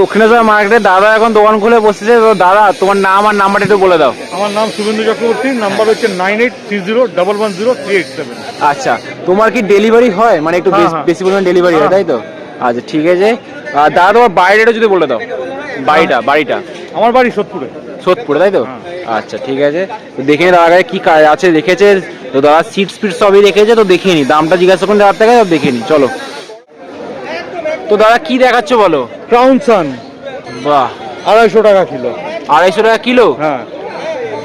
দক্ষিণেশ্বর মার্কেটে দাদা এখন দোকান খুলে বসেছে তো দাদা তোমার নাম আর নাম্বারটা একটু বলে দাও। আমার নাম শুভেন্দু চক্রবর্তী নাম্বার হচ্ছে nine eight three zero double one zero three eight seven আচ্ছা তোমার কি ডেলিভারি হয়? মানে একটু হ্যাঁ, হ্যাঁ। বেশি পরিমাণ ডেলিভারি হয় তাই তো? আচ্ছা ঠিক আছে। আর দাদা তোমার বাড়িটা যদি বলে দাও। বাড়িটা বাড়িটা। আমার বাড়ি সোদপুরে। সোদপুরে তাই তো? হ্যাঁ। আচ্ছা ঠিক আছে। তো দেখে নি দাদা কি কাজ আছে দেখেছে? তো দাদা সিট স্পিড সবই রেখেছে তো দেখে নি। দামটা জিজ্ঞাসা করুন দাদার থেকে দেখে নি। চলো। তো দাদা কি দেখাচ্ছ বলো? ক্রাউন সান বাহ। আড়াইশো টাকা কিলো। আড়াইশো টাকা কিলো? হ্যাঁ।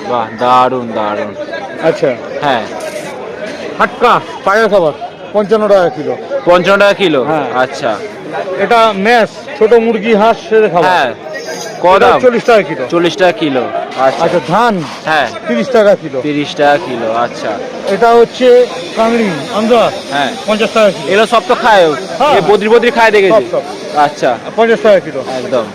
বাহ দারুণ দারুণ আচ্ছা। হ্যাঁ। হাটকা পায়রা খাবার পঞ্চান্ন টাকা কিলো। পঞ্চান্ন টাকা কিলো? হ্যাঁ। আচ্ছা। এটা ম্যাশ ছোট মুরগি হাঁস খাবার। হ্যাঁ। চল্লিশ টাকা কিলো। চল্লিশ টাকা কিলো। আচ্ছা। আচ্ছা ধান? হ্যাঁ। তিরিশ টাকা কিলো। তিরিশ টাকা কিলো আচ্ছা। এটা হচ্ছে কাংড়ি হ্যাঁ। পঞ্চাশ টাকা কিলো। এগুলো সব তো খায় হ্যাঁ। বদ্রি বদ্রি খায় দেখেছি। সব, সব। আচ্ছা। পঞ্চাশ টাকা কিলো। একদম।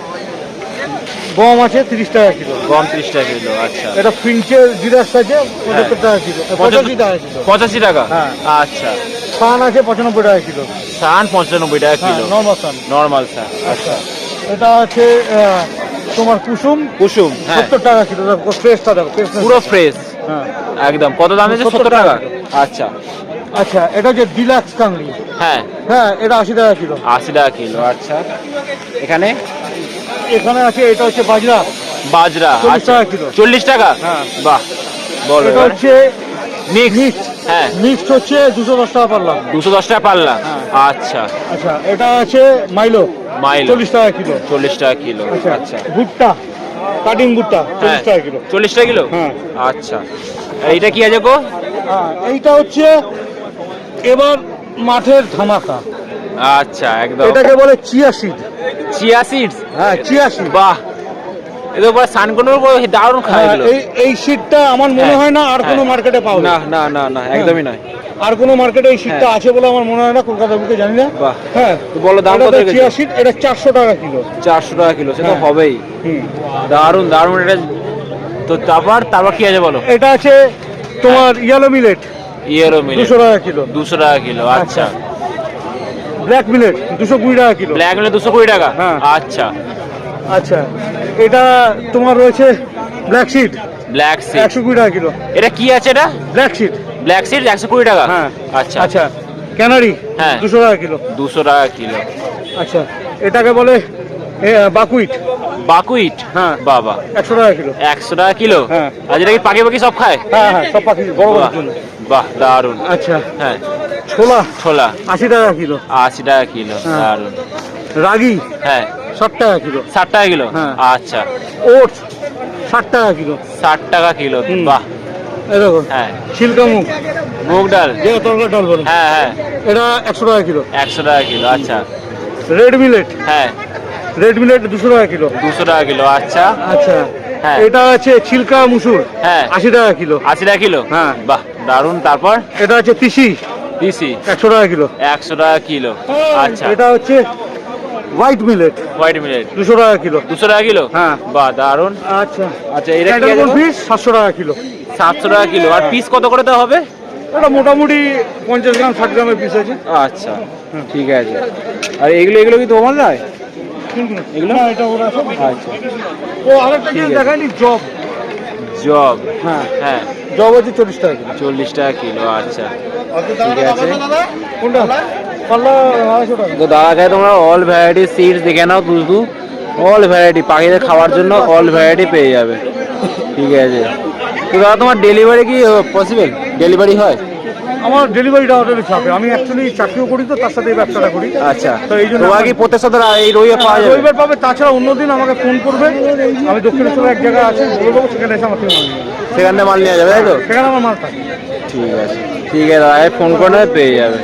গম আছে তিরিশ টাকা কিলো। গম ত্রিশ টাকা কিলো আচ্ছা। এটা ফিঞ্চের জিরাক্স আছে পঁচাত্তর টাকা কিলো। পঁচাশি টাকা কিলো। পঁচাশি টাকা? হ্যাঁ। আচ্ছা। সান আছে পঁচানব্বই টাকা কিলো। সান পঁচানব্বই টাকা হ্যাঁ কিলো। Normal sun. নর্মাল সান আচ্ছা। এটা আছে তোমার কুসুম? কুসুম হ্যাঁ। সত্তর টাকা কিলো ফ্রেশটা দেখো পুরো ফ্রেশ হ্যাঁ। একদম। কত দাম আছে 70 সত্তর টাকা। আচ্ছা। আচ্ছা এটা হচ্ছে ডিলাক্স কাংড়ি। হ্যাঁ। হ্যাঁ এটা আশি টাকা কিলো। আশি টাকা কিলো আচ্ছা। এখানে? এখানে আছে এটা হচ্ছে বাজরা। বাজরা চল্লিশ আচ্ছা। টাকা কিলো। চল্লিশ টাকা? হ্যাঁ। বাহ বলো এটা হচ্ছে মিক্স হ্যাঁ। মিক্সড হচ্ছে দুশো দশ টাকা পারলাম। দুশো দশ টাকা পাল্লা হ্যাঁ। আচ্ছা। আচ্ছা এটা আছে মাইলো মাইল। চল্লিশ টাকা কিলো। চল্লিশ টাকা কিলো আচ্ছা আচ্ছা। ভুট্টা কাটিং ভুট্টা চল্লিশ হ্যাঁ টাকা কিলো। চল্লিশ টাকা কিলো? হ্যাঁ। আচ্ছা। এইটা কি আছে গো? হ্যাঁ এইটা হচ্ছে এবার মাঠের ধামাকা। আচ্ছা একদম। এটাকে বলে চিয়া সিড। Chia seeds? হ্যাঁ চিয়া সিড। বাহ। সানকোনোর দারুণ খায় এই এই আমার মনে হ্যাঁ, না আর কোনো। মার্কেটে পাওয়া না না না না একদমই নয়। আর কোনো মার্কেটে এই সিটটা হ্যাঁ। আছে বলে আমার মনে হয় না কলকাতা বুকে জানি না। হ্যাঁ। বলো দাম কত? চিয়া সিট এটা চারশো টাকা কিলো। চারশো টাকা কিলো সেটা হ্যাঁ। হবেই। দারুণ দারুণ এটা তো তারপর তারপর কি আছে বলো? এটা আছে তোমার ইয়েলো মিলেট ইয়েরো মিলে দুশো টাকা কিলো। দুশো টাকা কিলো আচ্ছা। ব্ল্যাক মিলেট দুশো কুড়ি টাকা কিলো। ব্ল্যাক মিলেট দুশো কুড়ি টাকা? হ্যাঁ। আচ্ছা। আচ্ছা। এটা তোমার রয়েছে ব্ল্যাক শিট ব্ল্যাক সিড একশো কুড়ি টাকা কিলো। এটা কি আছে এটা? ব্ল্যাক শিট ব্ল্যাক সিড একশো কুড়ি টাকা। হ্যাঁ। আচ্ছা। আচ্ছা। ক্যানারি? হ্যাঁ। দুশো টাকা কিলো। দুশো টাকা কিলো। আচ্ছা। এটাকে বলে বাকুইট। বাকুইট? হ্যাঁ। বাবা। একশো টাকা কিলো। একশো টাকা কিলো? হ্যাঁ। আর যেটা কি পাখি পাখি সব খায়? হ্যাঁ হ্যাঁ সব পাখি বড় বড় বাহ, জন্য। বাহ দারুণ। আচ্ছা। হ্যাঁ। ছোলা? ছোলা। আশি টাকা কিলো। আশি টাকা কিলো হ্যাঁ। দারুণ। রাগি? হ্যাঁ। ষাট টাকা কিলো। ষাট টাকা কিলো? হ্যাঁ। আচ্ছা। ওটস? ষাট টাকা কিলো। ষাট টাকা কিলো। বাহ এরকম? হ্যাঁ। মুগ? ডাল। যে তরকারি ডাল বলে? হ্যাঁ হ্যাঁ। এটা একশো টাকা কিলো। একশো টাকা কিলো আচ্ছা। Red millet? হ্যাঁ। রেড মিলেট দুশো টাকা কিলো। দুশো টাকা কিলো আচ্ছা। আচ্ছা। হ্যাঁ। এটা আছে ছিলকা মুসুর হ্যাঁ। আশি টাকা কিলো। আশি টাকা কিলো? হ্যাঁ। বাহ দারুণ। তারপর? এটা আছে তিসি। তিসি। একশো টাকা কিলো। একশো টাকা কিলো আচ্ছা। এটা হচ্ছে হোয়াইট মিলেট। White millet. দুশো টাকা কিলো। দুশো টাকা কিলো? হ্যাঁ। বাহ দারুণ। আচ্ছা। আচ্ছা এটা কি সাতশো টাকা কিলো। সাতশো টাকা কিলো। আর পিস কত করে দেওয়া হবে? এটা মোটামুটি পঞ্চাশ গ্রাম ষাট গ্রামের পিস আছে। আচ্ছা ঠিক আছে। আর এগুলো এগুলো কি তোমার নয়? এগুলো? এটা ওরা আচ্ছা। ও আরেকটা ঠিক জিনিস আছে। দেখায়নি জব। জব হ্যাঁ। হ্যাঁ। জব আছে চল্লিশ টাকা কিলো। চল্লিশ টাকা কিলো আচ্ছা। ঠিক আছে। কোনটা? পাল্লা আড়াইশো টাকা। তো দাদা কাছে তোমরা অল ভ্যারাইটি সিডস দেখে নাও অল ভ্যারাইটি পাখিদের খাওয়ার জন্য অল ভ্যারাইটি পেয়ে যাবে। ঠিক আছে। তো দাদা তোমার ডেলিভারি কি পসিবল ডেলিভারি হয়? আমার ডেলিভারিটা অর্ডারে চাপে আমি অ্যাকচুয়ালি চাকরিও করি তো তার সাথে এই ব্যবসাটা করি। আচ্ছা। তো এই জন্য কি প্রত্যেক সপ্তাহে এই রবিবার পাওয়া যাবে? রবিবার পাবে তাছাড়া অন্যদিন আমাকে ফোন করবে। আমি দক্ষিণেশ্বরে এক জায়গায় আছে বলে দেবো সেখানে এসে আমার থেকে মাল। সেখান মাল নেওয়া যাবে তাই তো? সেখানে আমার মাল থাকে। ঠিক আছে। ঠিক আছে ফোন করে পেয়ে যাবে।